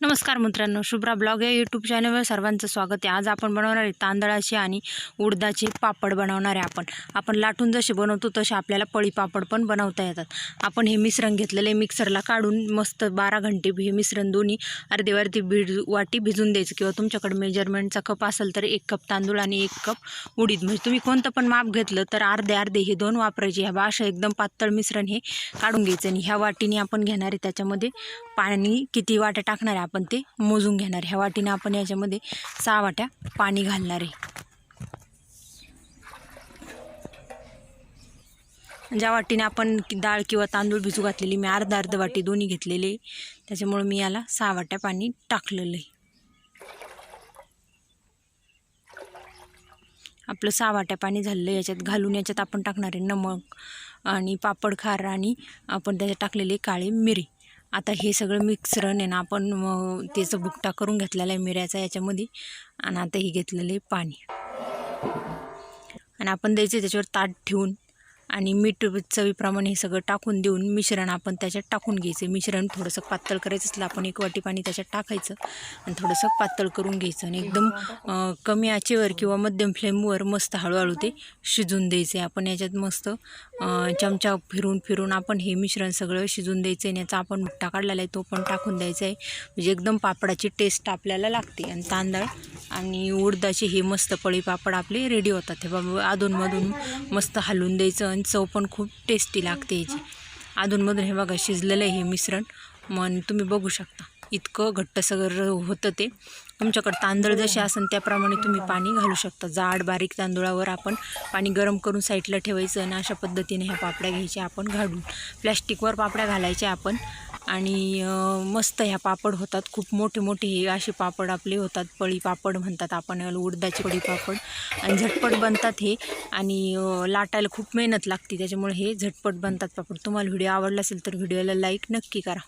नमस्कार मित्रांनो शुभ्रा ब्लॉग या यूट्यूब चॅनलवर सर्वांचं स्वागत आहे. आज आपण बनवणार आहे तांदळाचे आणि उडदाचे पापड बनवणार आहे आपण. आपण लाटून जसे बनवतो तसे आपल्याला पळी पापड पण बनवता येतात. आपण हे मिश्रण घेतलेले मिक्सरला काढून मस्त बारा घंटे हे मिश्रण दोन्ही अर्धी अर्धी भिड वाटी भिजून द्यायचं किंवा तुमच्याकडे मेजरमेंटचा कप असेल तर एक कप तांदूळ आणि एक कप उडीद. म्हणजे तुम्ही कोणतं पण माप घेतलं तर अर्धे अर्धे हे दोन वापरायचे. ह्या बा एकदम पातळ मिश्रण हे काढून घ्यायचं आणि ह्या वाटीने आपण घेणार आहे. त्याच्यामध्ये पाणी किती वाट्या टाकणार आहे आपण ते मोजून घेणार. ह्या वाटीने आपण याच्यामध्ये सहा वाट्या पाणी घालणार आहे. ज्या वाटीने आपण डाळ किंवा तांदूळ भिजू घातलेली मी अर्धा अर्ध वाटी दोन्ही घेतलेले त्याच्यामुळं त्याच्यामुळे मी याला सहा वाट्या पाणी टाकलेलं आहे. आपलं सहा वाट्या पाणी झालेलं आहे. याच्यात घालून याच्यात आपण टाकणार आहे नमक आणि पापड खार आणि आपण त्याच्यात टाकलेले काळे मिरी. आता हे सगळं मिक्सरण आहे ना आपण त्याचं भुकटा करून घेतलेला आहे मिऱ्याचा याच्यामध्ये. आणि आता हे घेतलेलं आहे पाणी. आणि आपण द्यायचं त्याच्यावर ताट ठेवून. आणि मीठ चवीप्रमाणे हे सगळं टाकून देऊन मिश्रण आपण त्याच्यात टाकून घ्यायचं. मिश्रण थोडंसं पातळ करायचं असलं आपण एक वाटी पाणी त्याच्यात टाकायचं आणि थोडंसं पातळ करून घ्यायचं आणि एकदम कमी आचेवर किंवा मध्यम फ्लेमवर मस्त हळूहळू ते शिजून द्यायचे. आपण याच्यात मस्त चमचा फिरून फिरून आपण हे मिश्रण सगळं शिजून द्यायचं आणि याचा आपण मुठ्ठा काढलेला आहे तो पण टाकून द्यायचा आहे. म्हणजे एकदम पापडाची टेस्ट आपल्याला लागते आणि तांदळ आणि उडदाचे हे मस्त पळी पापड आपले रेडी होतात. हे बाबा अधूनमधून मस्त हलवून द्यायचं आणि चव पण खूप टेस्टी लागते याची. अधूनमधून हे बघा शिजलेलं आहे हे मिश्रण. मग तुम्ही बघू शकता. इतकं घट्ट सगळं होतं ते. तुमच्याकडे तांदूळ जसे असेल त्याप्रमाणे तुम्ही पाणी घालू शकता. जाड बारीक तांदूळावर आपण पाणी गरम करून साईडला ठेवायचं आणि अशा पद्धतीने ह्या पापड्या घ्यायच्या आपण घालून. प्लॅस्टिकवर पापड्या घालायच्या आपण. आणि मस्त ह्या पापड होतात. खूप मोठे मोठे हे असे पापड आपले होतात. पळी पापड म्हणतात आपण उडदाचे पळी पापड. आणि झटपट बनतात हे. आणि लाटायला खूप मेहनत लागते. त्याच्यामुळे हे झटपट बनतात पापड. तुम्हाला व्हिडिओ आवडला असेल तर व्हिडिओला लाईक नक्की करा.